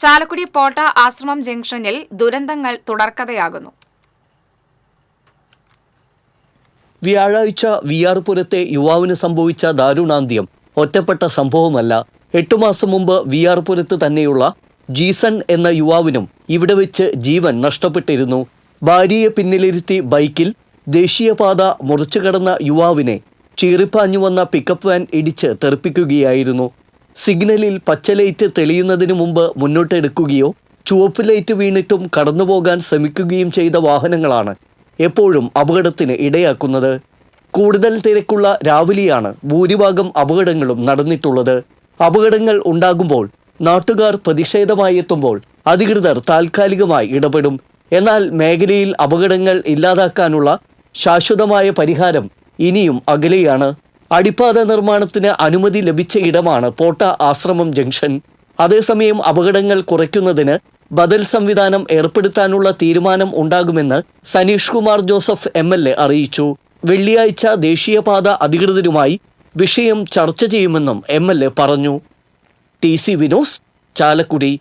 ചാലക്കുടി പോട്ട ആശ്രമം ജംഗ്ഷനിൽ ദുരന്തങ്ങൾ തുടർക്കഥയാകുന്നു. വ്യാഴാഴ്ച വിയാർപുരത്തെ യുവാവിന് സംഭവിച്ച ദാരുണാന്ത്യം ഒറ്റപ്പെട്ട സംഭവമല്ല. എട്ടു മാസം മുമ്പ് വിയാർപുരത്ത് തന്നെയുള്ള ജീസൺ എന്ന യുവാവിനും ഇവിടെ വെച്ച് ജീവൻ നഷ്ടപ്പെട്ടിരുന്നു. ഭാര്യയെ പിന്നിലിരുത്തി ബൈക്കിൽ ദേശീയപാത മുറിച്ചു കടന്ന യുവാവിനെ ചീറിപ്പാഞ്ഞു വന്ന പിക്കപ്പ് വാൻ ഇടിച്ച് തെറിപ്പിക്കുകയായിരുന്നു. സിഗ്നലിൽ പച്ച ലൈറ്റ് തെളിയുന്നതിന് മുമ്പ് മുന്നോട്ടെടുക്കുകയോ ചുവപ്പ് ലൈറ്റ് വീണിട്ടും കടന്നുപോകാൻ ശ്രമിക്കുകയും ചെയ്ത വാഹനങ്ങളാണ് എപ്പോഴും അപകടത്തിന് ഇടയാക്കുന്നത്. കൂടുതൽ തിരക്കുള്ള രാവിലെയാണ് ഭൂരിഭാഗം അപകടങ്ങളും നടന്നിട്ടുള്ളത്. അപകടങ്ങൾ ഉണ്ടാകുമ്പോൾ നാട്ടുകാർ പ്രതിഷേധമായി എത്തുമ്പോൾ അധികൃതർ താൽക്കാലികമായി ഇടപെടും. എന്നാൽ മേഖലയിൽ അപകടങ്ങൾ ഇല്ലാതാക്കാനുള്ള ശാശ്വതമായ പരിഹാരം ഇനിയും അകലെയാണ്. അടിപ്പാത നിർമ്മാണത്തിന് അനുമതി ലഭിച്ച ഇടമാണ് പോട്ട ആശ്രമം ജംഗ്ഷൻ. അതേസമയം അപകടങ്ങൾ കുറയ്ക്കുന്നതിന് ബദൽ സംവിധാനം ഏർപ്പെടുത്താനുള്ള തീരുമാനം ഉണ്ടാകുമെന്ന് സനീഷ് കുമാർ ജോസഫ് എം അറിയിച്ചു. വെള്ളിയാഴ്ച ദേശീയപാത അധികൃതരുമായി വിഷയം ചർച്ച ചെയ്യുമെന്നും എ പറഞ്ഞു. T C Vinos Chalakudy.